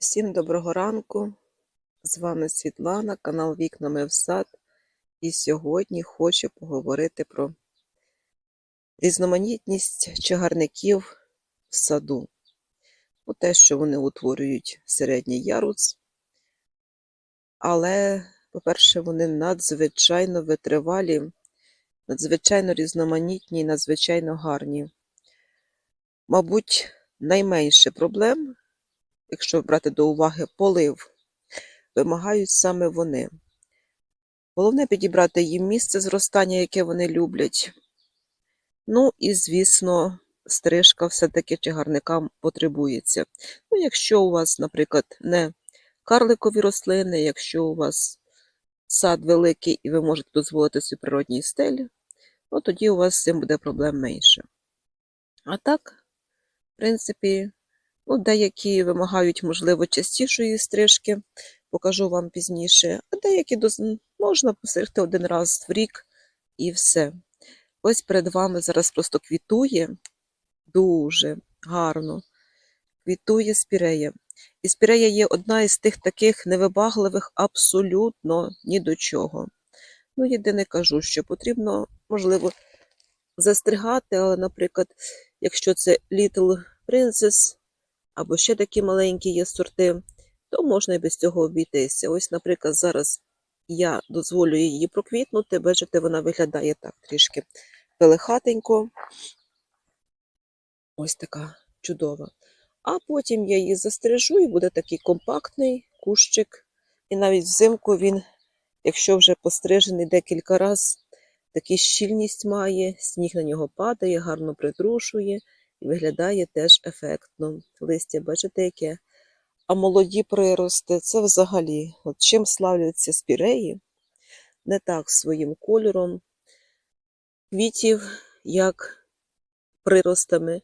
Всім доброго ранку. З вами Світлана, канал Вікнами в сад. І сьогодні хочу поговорити про різноманітність чагарників в саду. Ну, те, що вони утворюють середній ярус. Але, по-перше, вони надзвичайно витривалі, надзвичайно різноманітні надзвичайно гарні. Мабуть, найменше проблем якщо брати до уваги полив, вимагають саме вони. Головне підібрати їм місце зростання, яке вони люблять. Ну і, звісно, стрижка все-таки чагарникам потребується. Ну, якщо у вас, наприклад, не карликові рослини, якщо у вас сад великий і ви можете дозволити собі природній стиль, ну тоді у вас з цим буде проблем менше. А так, в принципі, Ну, деякі вимагають, можливо, частішої стрижки, покажу вам пізніше, а деякі доз- можна постригти один раз в рік і все. Ось перед вами зараз просто квітує дуже гарно. Квітує спірея. І спірея є одна із тих таких невибагливих абсолютно ні до чого. Ну, єдине кажу, що потрібно, можливо, застригати, але, наприклад, якщо це Little Princess, або ще такі маленькі є сорти, то можна і без цього обійтися. Ось, наприклад, зараз я дозволю її проквітнути, бачите, вона виглядає так трішки пелехатенько. Ось така чудова. А потім я її застрижу і буде такий компактний кущик. І навіть взимку він, якщо вже пострижений декілька разів, таку щільність має, сніг на нього падає, гарно притрушує і виглядає теж ефектно. Листя, бачите, яке? А молоді прирости це взагалі, от чим славляться спіреї, не так своїм кольором квітів, як приростами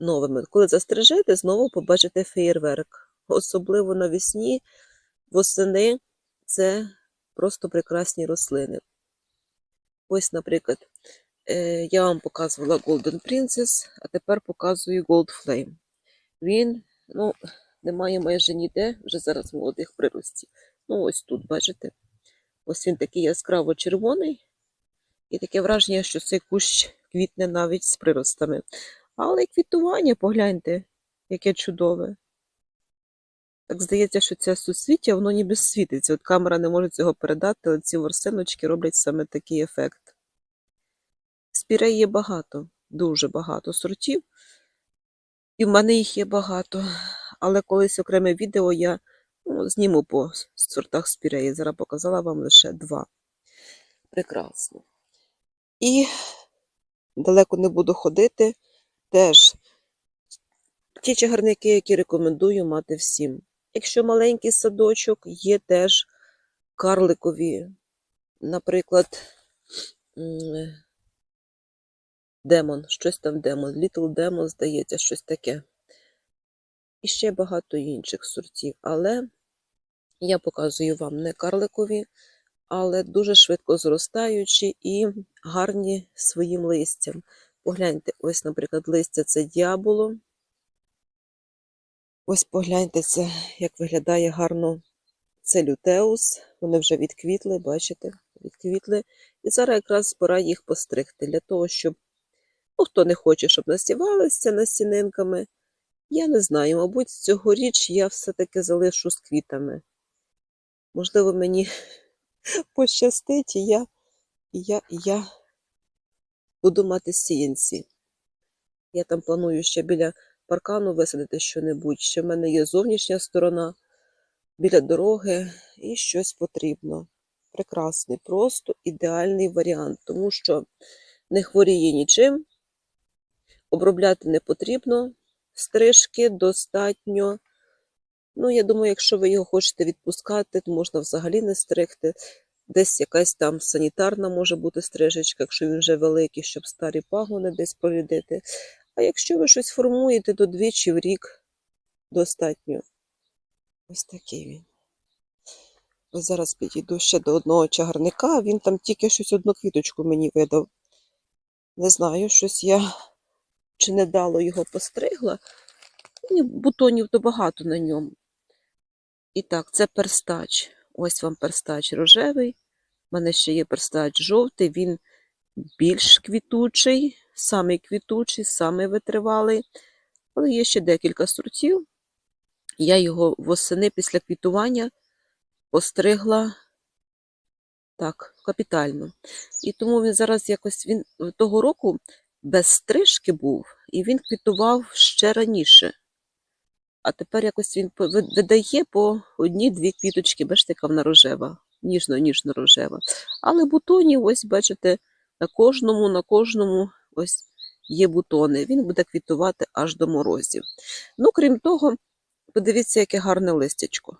новими. Коли застрижете, знову побачите феєрверк. Особливо навесні, восени це просто прекрасні рослини. Ось, наприклад, Я вам показувала Golden Princess, а тепер показую Gold Flame. Він ну, немає майже ніде, вже зараз молодих приростів. Ну, ось тут, бачите? Ось він такий яскраво червоний. І таке враження, що цей кущ квітне навіть з приростами. Але квітування, погляньте, яке чудове. Так здається, що це суцвіття, воно ніби світиться. От камера не може цього передати, але ці ворсиночки роблять саме такий ефект. Спірей є багато, дуже багато сортів. І в мене їх є багато. Але колись окреме відео я ну, зніму по сортах спіреї. Зараз показала вам лише два. Прекрасно. І далеко не буду ходити. Теж ті чагарники, які рекомендую мати всім. Якщо маленький садочок, є теж карликові, наприклад, Демон, щось там демон, Little Demon, здається, щось таке. І ще багато інших сортів. Але я показую вам не карликові, але дуже швидко зростаючі і гарні своїм листям. Погляньте, ось, наприклад, листя це діаболо. Ось погляньте, це, як виглядає гарно це лютеус. Вони вже відквітли, бачите, відквітли. І зараз якраз пора їх постригти для того, щоб Ну, хто не хоче, щоб насівалися насінинками, я не знаю, мабуть, цьогоріч я все-таки залишу з квітами. Можливо, мені пощастить, і я, я, я буду мати сіянці. Я там планую ще біля паркану висадити що-небудь. Ще в мене є зовнішня сторона біля дороги і щось потрібно. Прекрасний, просто ідеальний варіант, тому що не хворіє нічим. Обробляти не потрібно, стрижки достатньо. Ну, я думаю, якщо ви його хочете відпускати, то можна взагалі не стригти. Десь якась там санітарна може бути стрижечка, якщо він вже великий, щоб старі пагони десь порядити. А якщо ви щось формуєте, то двічі в рік достатньо. Ось такий він. Ось зараз підійду ще до одного чагарника, він там тільки щось одну квіточку мені видав. Не знаю, щось я чи недало його постригла. Бутонів то багато на ньому. І так, це перстач. Ось вам перстач рожевий. У мене ще є перстач жовтий, він більш квітучий, самий квітучий, самий витривалий. Але є ще декілька сортів. Я його восени після квітування постригла так, капітально. І тому він зараз якось він того року без стрижки був, і він квітував ще раніше. А тепер якось він видає по одній-дві квіточки, бачите, яка вона рожева, ніжно-ніжно рожева. Але бутонів, ось бачите, на кожному, на кожному ось є бутони. Він буде квітувати аж до морозів. Ну, крім того, подивіться, яке гарне листячко.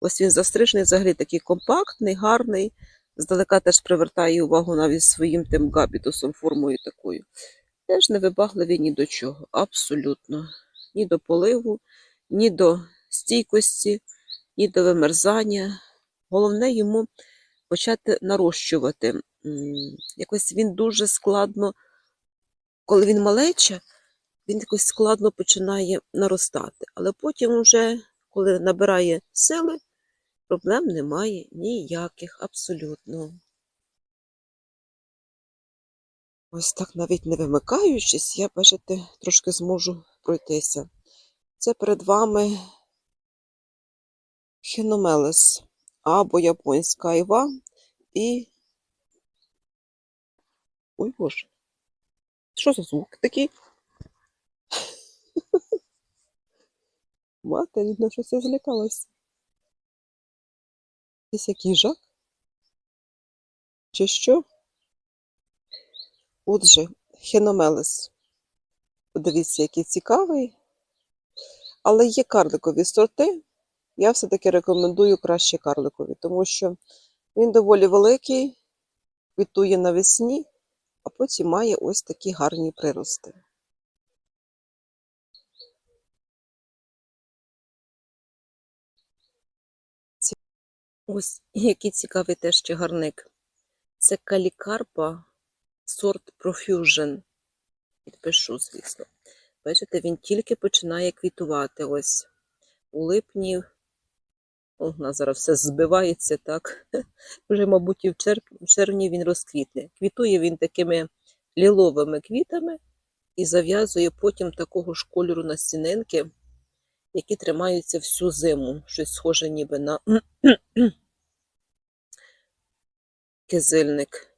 Ось він застрижений, взагалі такий компактний, гарний. Здалека теж привертає увагу навіть своїм тим габітусом, формою такою. Теж не вибагливий ні до чого. Абсолютно. Ні до поливу, ні до стійкості, ні до вимерзання. Головне йому почати нарощувати. Якось він дуже складно, коли він малеча, він якось складно починає наростати. Але потім, вже, коли набирає сили, проблем немає ніяких, абсолютно. Ось так навіть не вимикаючись, я, бачите, трошки зможу пройтися. Це перед вами хіномелес або японська айва і. Ой боже. Що за звук такий? Мати, видно, щось я злякалася. Якийсь який жак? Чи що? Отже, хіномелес. Подивіться, який цікавий. Але є карликові сорти. Я все-таки рекомендую краще карликові, тому що він доволі великий, квітує навесні, а потім має ось такі гарні прирости. Ось який цікавий теж чагарник. Це калікарпа сорт Profusion. Підпишу, звісно. Бачите, він тільки починає квітувати. Ось у липні. У нас зараз все збивається, так. Вже, мабуть, і в черв- в червні він розквітне. Квітує він такими ліловими квітами і зав'язує потім такого ж кольору настінинки, які тримаються всю зиму. Щось схоже ніби на кизильник.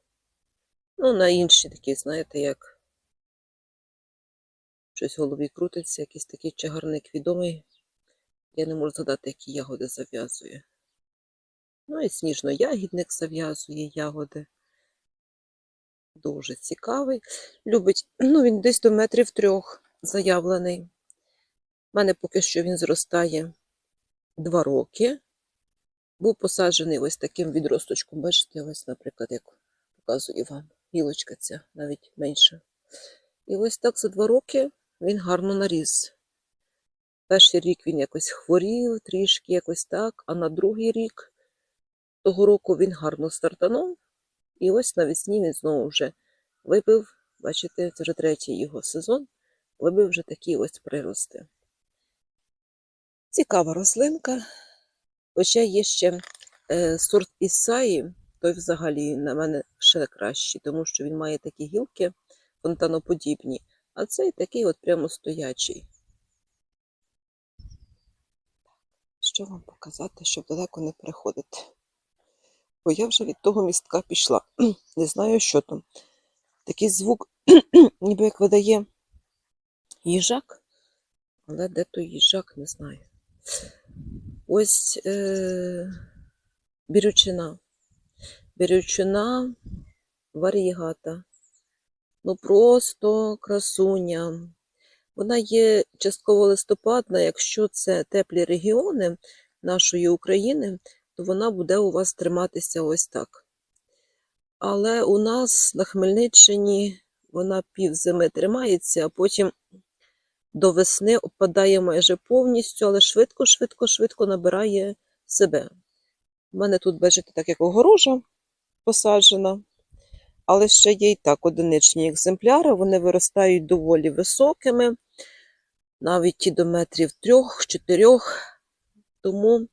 Ну, на інші такі, знаєте, як щось в голові крутиться, якийсь такий чагарник відомий. Я не можу згадати, які ягоди зав'язує. Ну і сніжно-ягідник зав'язує ягоди. Дуже цікавий. Любить, ну він десь до метрів трьох заявлений. У мене поки що він зростає два роки. Був посаджений ось таким відросточком. Бачите, ось, наприклад, як показую вам. Гілочка ця навіть менша. І ось так за два роки він гарно наріс. Перший рік він якось хворів, трішки якось так, а на другий рік того року він гарно стартанув. І ось навесні він знову вже вибив, бачите, це вже третій його сезон, вибив вже такі ось прирости. Цікава рослинка. Хоча є ще е, сорт Ісаї, той взагалі на мене ще кращий, тому що він має такі гілки фонтаноподібні, а цей такий от прямо стоячий. Що вам показати, щоб далеко не переходити? Бо я вже від того містка пішла. Не знаю, що там. Такий звук, ніби як видає їжак, але де той їжак, не знаю. Ось е, бірючина. Бірючина варігата. Ну просто красуня. Вона є частково листопадна, якщо це теплі регіони нашої України, то вона буде у вас триматися ось так. Але у нас на Хмельниччині вона півзими тримається, а потім до весни опадає майже повністю, але швидко, швидко, швидко набирає себе. У мене тут, бачите, так як огорожа посаджена, але ще є і так одиничні екземпляри, вони виростають доволі високими, навіть ті до метрів трьох-чотирьох. тому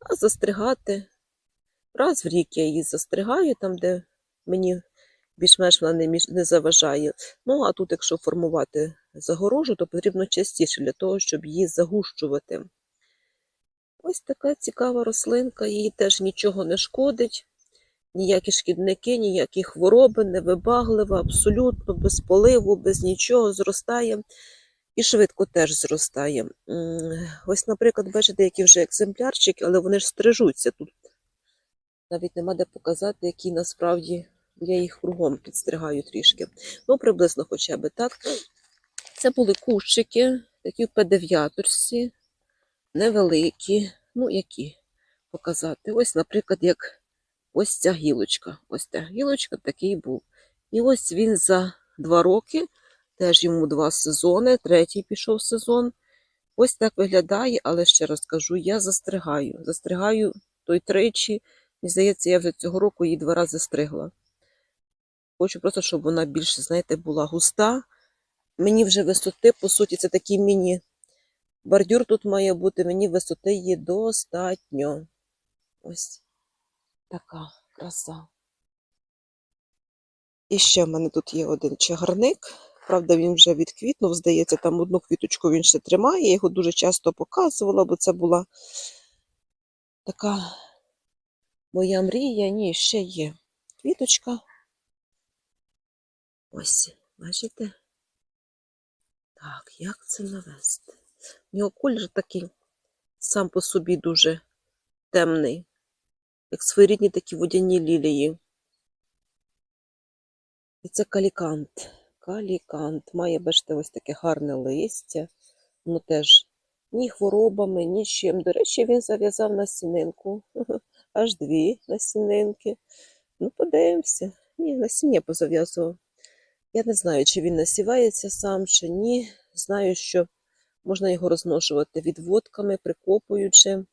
а застригати. Раз в рік я її застригаю, там, де мені більш-менш вона не заважає. Ну, а тут, якщо формувати загорожу, то потрібно частіше для того, щоб її загущувати. Ось така цікава рослинка, їй теж нічого не шкодить, ніякі шкідники, ніякі хвороби, невибаглива, абсолютно без поливу, без нічого зростає і швидко теж зростає. Ось, наприклад, бачите, які вже екземплярчики, але вони ж стрижуться тут. Навіть нема де показати, які насправді я їх кругом підстригаю трішки. Ну, приблизно хоча б так. Це були кущики, такі в П9, невеликі. Ну, які показати. Ось, наприклад, як ось ця гілочка. Ось ця гілочка такий був. І ось він за два роки, теж йому два сезони, третій пішов сезон. Ось так виглядає, але ще раз кажу, я застригаю. Застригаю той тричі. Мені здається, я вже цього року її два рази стригла. Хочу просто, щоб вона більше, знаєте, була густа. Мені вже висоти, по суті, це такий міні бордюр тут має бути, мені висоти її достатньо. Ось така краса. І ще в мене тут є один чагарник. Правда, він вже відквітнув, здається, там одну квіточку він ще тримає. Я його дуже часто показувала, бо це була така моя мрія. Ні, ще є квіточка. Ось, бачите? Так, як це навести? У нього колір такий сам по собі дуже темний, як своєрідні такі водяні лілії. І це калікант. Калікант. Має, бачите, ось таке гарне листя. Воно теж ні хворобами, ні чим. До речі, він зав'язав насінинку. Аж дві насінинки. Ну, подивимося. Ні, насіння позав'язував. Я не знаю, чи він насівається сам, чи ні. Знаю, що можна його розношувати відводками, прикопуючи.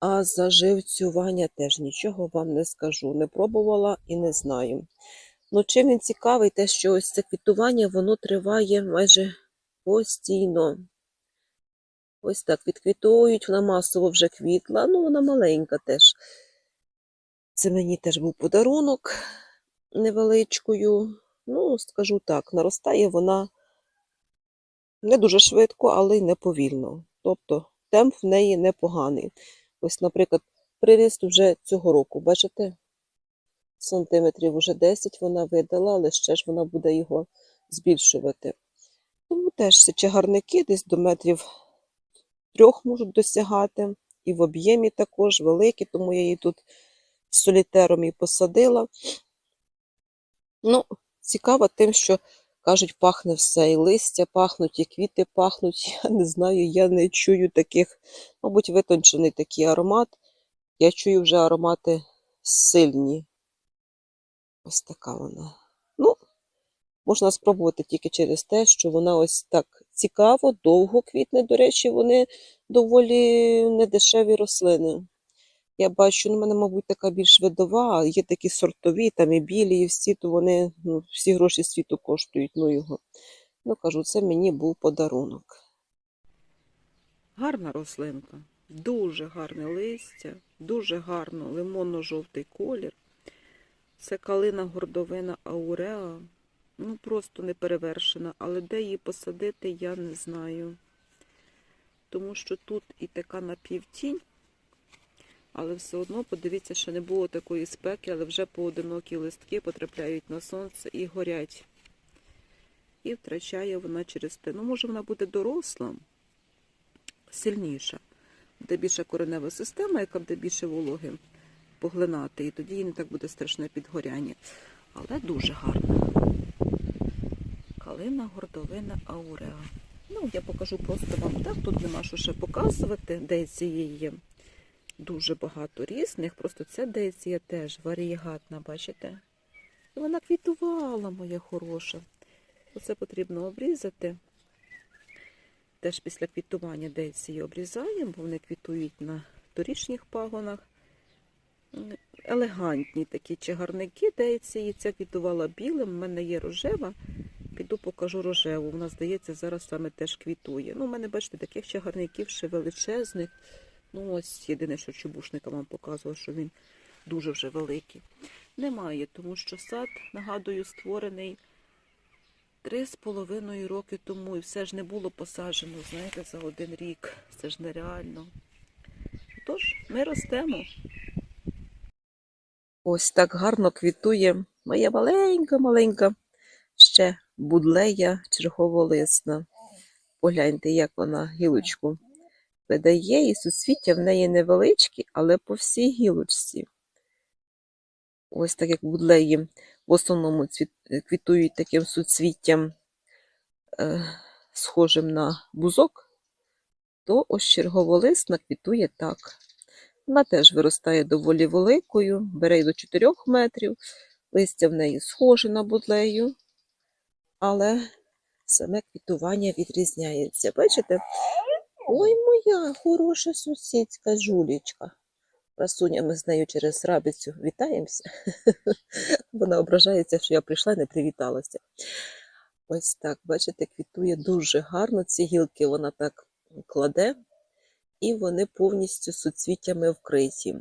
А за живцювання теж нічого вам не скажу. Не пробувала і не знаю. Ну, чим він цікавий, те, що ось це квітування, воно триває майже постійно. Ось так відквітують, вона масово вже квітла, ну вона маленька теж. Це мені теж був подарунок невеличкою. Ну, скажу так, наростає вона не дуже швидко, але й не повільно. Тобто темп в неї непоганий. Ось, наприклад, приріст вже цього року, бачите? Сантиметрів уже 10 вона видала, але ще ж вона буде його збільшувати. Тому теж це чагарники десь до метрів трьох можуть досягати. І в об'ємі також великі, тому я її тут солітером і посадила. Ну, цікаво тим, що кажуть, пахне все, і листя пахнуть, і квіти пахнуть. Я не знаю, я не чую таких, мабуть, витончений такий аромат. Я чую вже аромати сильні. Ось така вона. Ну, можна спробувати тільки через те, що вона ось так цікаво, довго квітне. До речі, вони доволі недешеві рослини. Я бачу, ну, в мене, мабуть, така більш видова, є такі сортові, там і білі, і всі, то вони ну, всі гроші світу коштують. Ну, його. Ну, кажу, це мені був подарунок. Гарна рослинка, дуже гарне листя, дуже гарно лимонно-жовтий колір. Це калина гордовина ауреа. Ну, просто не перевершена, але де її посадити, я не знаю. Тому що тут і така напівтінь, але все одно, подивіться, що не було такої спеки, але вже поодинокі листки потрапляють на сонце і горять. І втрачає вона через те. Ну, може, вона буде доросла, сильніша, де більша коренева система, яка буде більше вологи поглинати, і тоді їй не так буде страшне підгоряння. Але дуже гарна. Калина гордовина ауреа. Ну, я покажу просто вам так. Тут нема що ще показувати. Дейції є дуже багато різних. Просто ця дейція теж варієгатна, бачите? І вона квітувала, моя хороша. Оце потрібно обрізати. Теж після квітування дейції обрізаємо, бо вони квітують на торічніх пагонах. Елегантні такі чагарники дейції. Ця квітувала білим, в мене є рожева. піду покажу рожеву. Вона, здається, зараз саме теж квітує. Ну, у мене, бачите, таких ще гарників ще величезних. Ну, ось єдине, що чубушника вам показував, що він дуже вже великий. Немає, тому що сад, нагадую, створений три з половиною роки тому. І все ж не було посаджено, знаєте, за один рік. Це ж нереально. Тож, ми ростемо. Ось так гарно квітує моя маленька-маленька ще будлея черговолисна. Погляньте, як вона гілочку видає, і суцвіття в неї невеличкі, але по всій гілочці. Ось так як будлеї в основному цвіт- квітують таким суцвіттям, е, схожим на бузок, то ось черговолисна квітує так. Вона теж виростає доволі великою, бере й до 4 метрів. Листя в неї схоже на будлею, але саме квітування відрізняється. Бачите? Ой, моя хороша сусідська жулічка. Красуня, ми з нею через рабицю вітаємося. Вона ображається, що я прийшла і не привіталася. Ось так, бачите, квітує дуже гарно. Ці гілки вона так кладе, і вони повністю суцвіттями вкриті.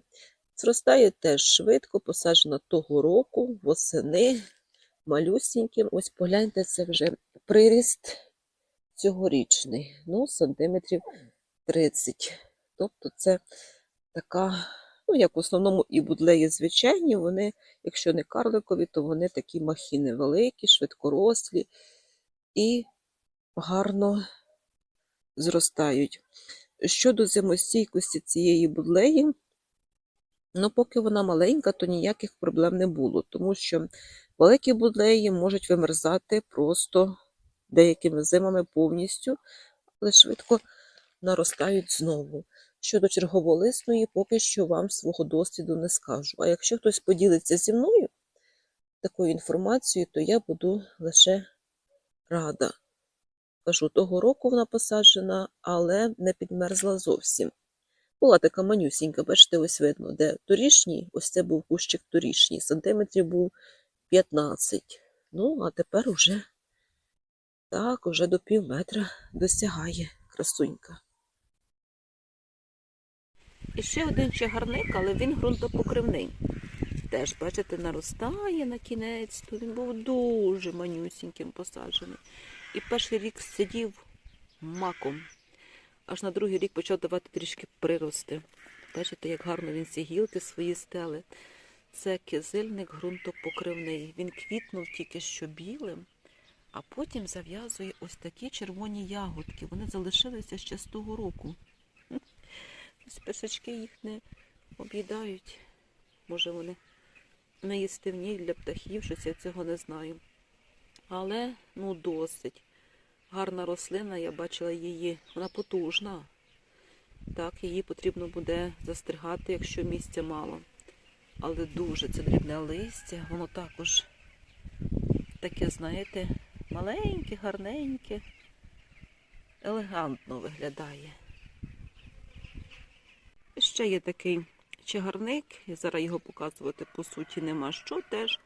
Зростає теж швидко, посаджена того року, восени, малюсіньким. Ось погляньте, це вже приріст цьогорічний, ну, сантиметрів 30. Тобто це така, ну, як в основному і будлеї звичайні, вони, якщо не карликові, то вони такі махіни великі, швидкорослі і гарно зростають. Щодо зимостійкості цієї будлеї, ну, поки вона маленька, то ніяких проблем не було, тому що великі будлеї можуть вимерзати просто деякими зимами повністю, але швидко наростають знову. Щодо черговолисної, поки що вам свого досвіду не скажу. А якщо хтось поділиться зі мною такою інформацією, то я буду лише рада. Кажу, того року вона посаджена, але не підмерзла зовсім. Була така манюсінька, бачите, ось видно, де торішній, ось це був кущик торішній, сантиметрів був 15. Ну, а тепер уже так, уже до пів метра досягає красунька. І ще один чагарник, але він ґрунтопокривний. Теж, бачите, наростає на кінець, то він був дуже манюсіньким посаджений. І перший рік сидів маком. Аж на другий рік почав давати трішки прирости. Бачите, як гарно він ці гілки свої стели. Це кизильник ґрунтопокривний. Він квітнув тільки що білим, а потім зав'язує ось такі червоні ягодки. Вони залишилися ще з того року. Ось пешачки їх не об'їдають. Може, вони не їстивні для птахів, щось я цього не знаю. Але ну досить. Гарна рослина, я бачила її, вона потужна. Так, її потрібно буде застригати, якщо місця мало. Але дуже це дрібне листя, воно також таке, знаєте, маленьке, гарненьке, елегантно виглядає. Ще є такий чагарник, і зараз його показувати по суті нема що теж.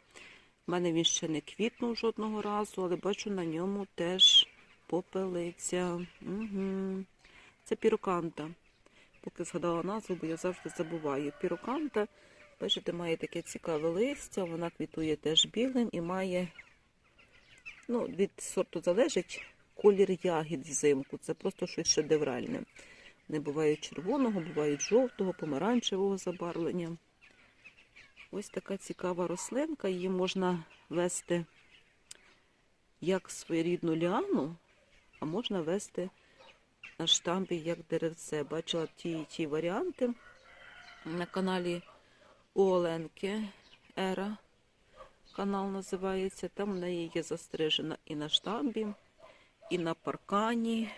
У мене він ще не квітнув жодного разу, але бачу на ньому теж попелиця. Угу. Це піроканта. Поки згадала назву, бо я завжди забуваю. Піроканта, бачите, має таке цікаве листя, вона квітує теж білим і має, ну, від сорту залежить колір ягід взимку. Це просто щось шедевральне. Не бувають червоного, бувають жовтого, помаранчевого забарвлення. Ось така цікава рослинка, її можна вести як своєрідну ліану, а можна вести на штампі як деревце. Бачила ті, ті варіанти на каналі у Оленки Ера. Канал називається. Там в неї є застрижена і на штамбі, і на паркані.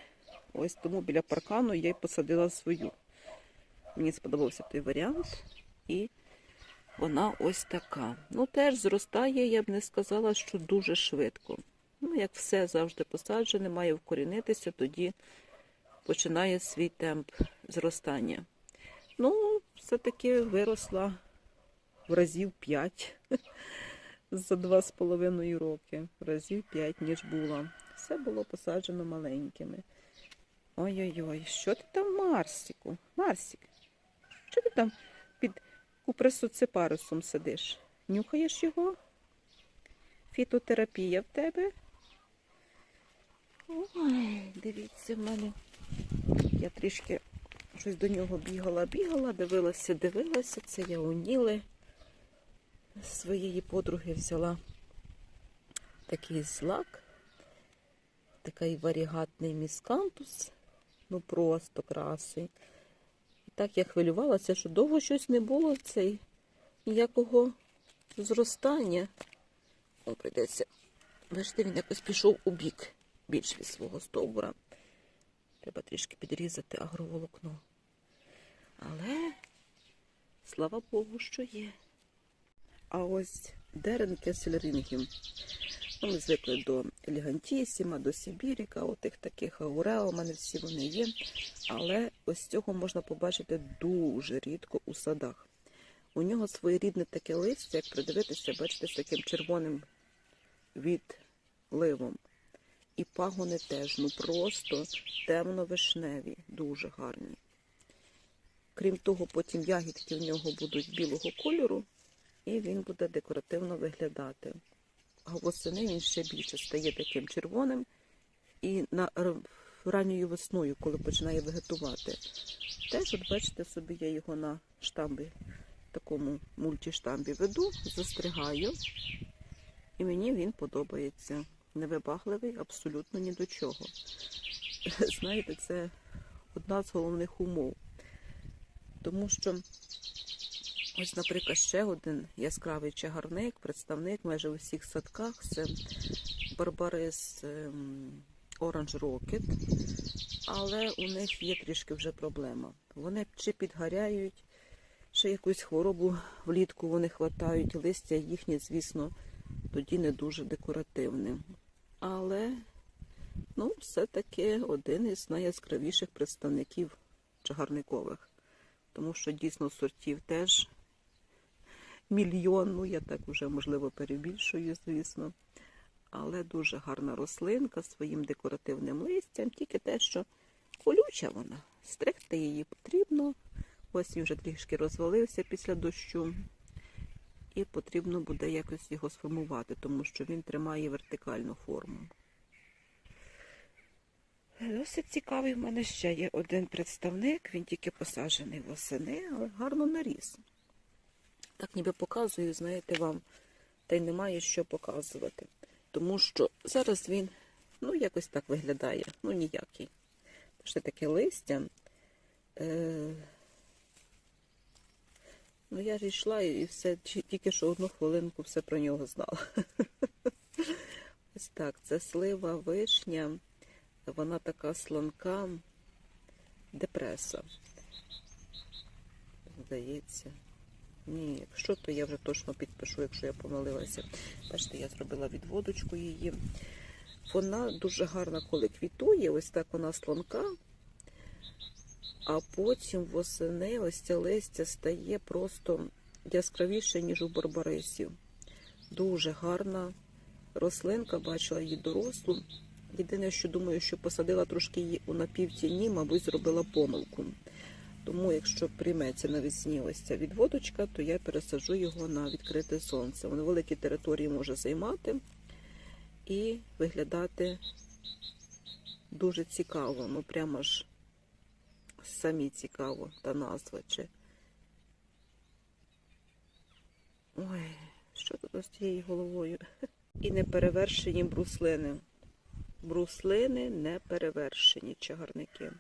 Ось тому біля паркану я й посадила свою. Мені сподобався той варіант. І вона ось така. Ну, теж зростає, я б не сказала, що дуже швидко. Ну, як все завжди посаджене, має вкорінитися, тоді починає свій темп зростання. Ну, все-таки виросла в разів 5. За два з половиною роки, разів п'ять, ніж була. Все було посаджено маленькими. Ой-ой-ой, що ти там, Марсіку? Марсік, що ти там під купресуцепарусом сидиш? Нюхаєш його? Фітотерапія в тебе? Ой, дивіться в мене. Я трішки щось до нього бігала, бігала, дивилася, дивилася. Це я у Ніли з своєї подруги взяла такий злак, такий варігатний міскантус, ну просто красий. І так я хвилювалася, що довго щось не було цей ніякого зростання. О, прийдеться. Бачите, він якось пішов у бік більш від свого стовбура. Треба трішки підрізати агроволокно. Але слава Богу, що є. А ось Дерен Кесельрінгів. Ну, ми звикли до Елегантісіма, до Сибіріка, отих таких аурео, у мене всі вони є. Але ось цього можна побачити дуже рідко у садах. У нього своєрідне таке листя, як придивитися, бачите, з таким червоним відливом. І пагони теж, ну просто темно-вишневі, дуже гарні. Крім того, потім ягідки в нього будуть білого кольору, і він буде декоративно виглядати. А восени він ще більше стає таким червоним і на ранньою весною, коли починає вегетувати. Теж, от бачите собі, я його на штамбі, такому мультиштамбі веду, застригаю, і мені він подобається. Невибагливий абсолютно ні до чого. Знаєте, це одна з головних умов. Тому що ось, наприклад, ще один яскравий чагарник, представник майже у всіх садках це Барбарис ем, Orange Rocket, але у них є трішки вже проблема. Вони чи підгоряють, чи якусь хворобу влітку вони хватають, листя їхнє, звісно, тоді не дуже декоративне. Але ну, все-таки один із найяскравіших представників чагарникових. Тому що дійсно сортів теж мільйон, ну я так вже можливо перебільшую, звісно. Але дуже гарна рослинка своїм декоративним листям, тільки те, що колюча вона. Стригти її потрібно. Ось він вже трішки розвалився після дощу. І потрібно буде якось його сформувати, тому що він тримає вертикальну форму. Досить цікавий в мене ще є один представник, він тільки посаджений восени, але гарно наріс. Так ніби показую, знаєте, вам, та й немає що показувати. Тому що зараз він, ну, якось так виглядає, ну ніякий. Ще таке листя. Е... Ну, я ж йшла і все, тільки що одну хвилинку все про нього знала. Ось так, це слива вишня, вона така слонка, депреса. Здається. Ні, якщо, то я вже точно підпишу, якщо я помилилася. Бачите, я зробила відводочку її. Вона дуже гарна, коли квітує, ось так вона слонка, а потім восени ось це листя стає просто яскравіше, ніж у барбарисів. Дуже гарна рослинка, бачила її дорослу. Єдине, що думаю, що посадила трошки її у напівтіні, мабуть, зробила помилку. Тому, якщо прийметься навесні ось ця відводочка, то я пересаджу його на відкрите сонце. Воно великі території може займати і виглядати дуже цікаво. Ну, прямо ж самі цікаво та назва. Чи... Ой, що тут з тією головою? І неперевершені бруслини. Бруслини неперевершені чагарники.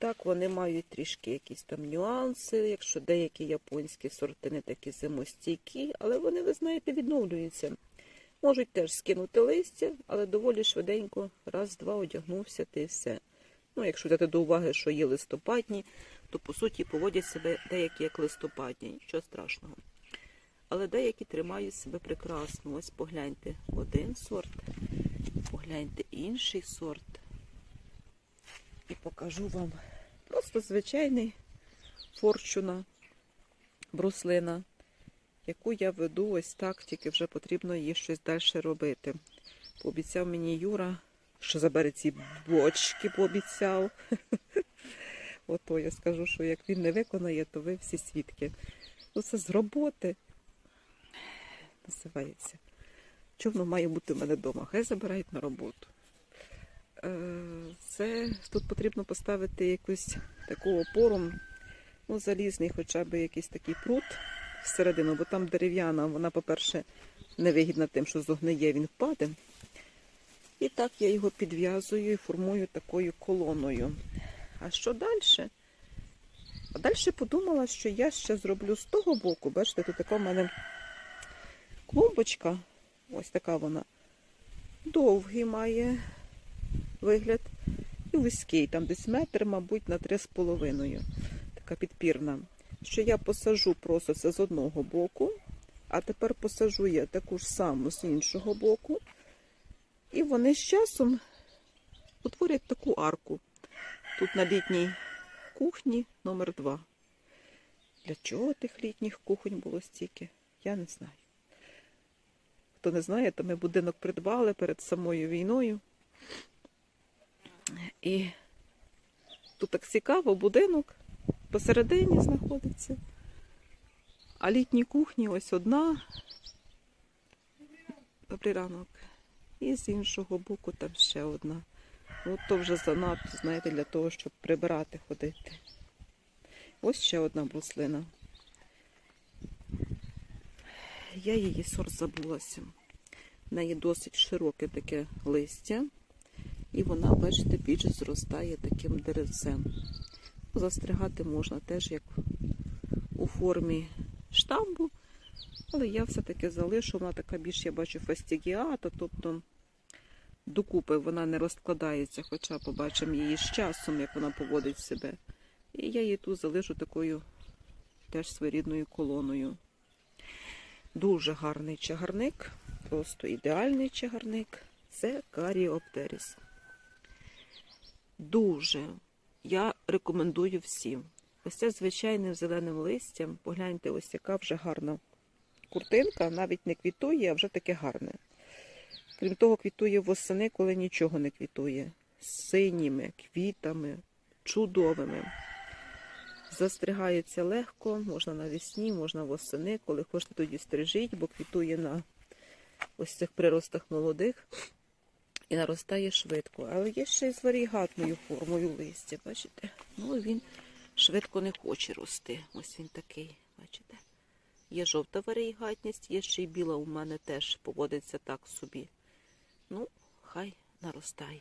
Так, вони мають трішки якісь там нюанси, якщо деякі японські сорти не такі зимостійкі, але вони, ви знаєте, відновлюються. Можуть теж скинути листя, але доволі швиденько, раз-два одягнувся ти все. Ну, якщо взяти до уваги, що є листопадні, то по суті поводять себе деякі як листопадні, нічого страшного. Але деякі тримають себе прекрасно. Ось погляньте один сорт, погляньте інший сорт. І покажу вам просто звичайний форчуна, бруслина. яку я веду ось так, тільки вже потрібно їй щось далі робити. Пообіцяв мені Юра, що забере ці бочки, пообіцяв. Ото я скажу, що як він не виконає, то ви всі свідки. Ну це з роботи називається. Човно має бути в мене вдома. Хай забирають на роботу. Е, Це тут потрібно поставити якусь таку опору, ну, залізний, хоча б якийсь такий прут всередину, бо там дерев'яна, вона, по-перше, невигідна тим, що зогниє, він впаде. І так я його підв'язую і формую такою колоною. А що далі? А далі подумала, що я ще зроблю з того боку. Бачите, тут така в мене клумбочка. Ось така вона. Довгий має вигляд. І вузький, там десь метр, мабуть, на три з половиною. Така підпірна. Що я посажу просто це з одного боку, а тепер посажу я таку ж саму з іншого боку. І вони з часом утворять таку арку. Тут на літній кухні номер 2 Для чого тих літніх кухонь було стільки? Я не знаю. Хто не знає, то ми будинок придбали перед самою війною. І тут так цікаво, будинок посередині знаходиться. А літні кухні ось одна. Добрий ранок. І з іншого боку там ще одна. Ну, то вже занадто, знаєте, для того, щоб прибирати, ходити. Ось ще одна бруслина. Я її сорт забулася. В неї досить широке таке листя, і вона, бачите, більше зростає таким деревцем. Застригати можна теж як у формі штамбу, але я все-таки залишу, вона така більш, я бачу, фастігіата, тобто докупи вона не розкладається, хоча побачимо її з часом, як вона поводить себе. І я її тут залишу такою теж своєрідною колоною. Дуже гарний чагарник, просто ідеальний чагарник. Це каріоптеріс. Дуже я рекомендую всім. Ось це звичайним зеленим листям. Погляньте, ось яка вже гарна куртинка, навіть не квітує, а вже таке гарне. Крім того, квітує восени, коли нічого не квітує. З синіми квітами, чудовими. Застригається легко, можна навесні, можна восени, коли хочете тоді стрижіть, бо квітує на ось цих приростах молодих і наростає швидко. Але є ще й з варігатною формою листя, бачите? Ну, він швидко не хоче рости. Ось він такий, бачите? Є жовта варігатність, є ще й біла у мене теж поводиться так собі. Ну, хай наростає.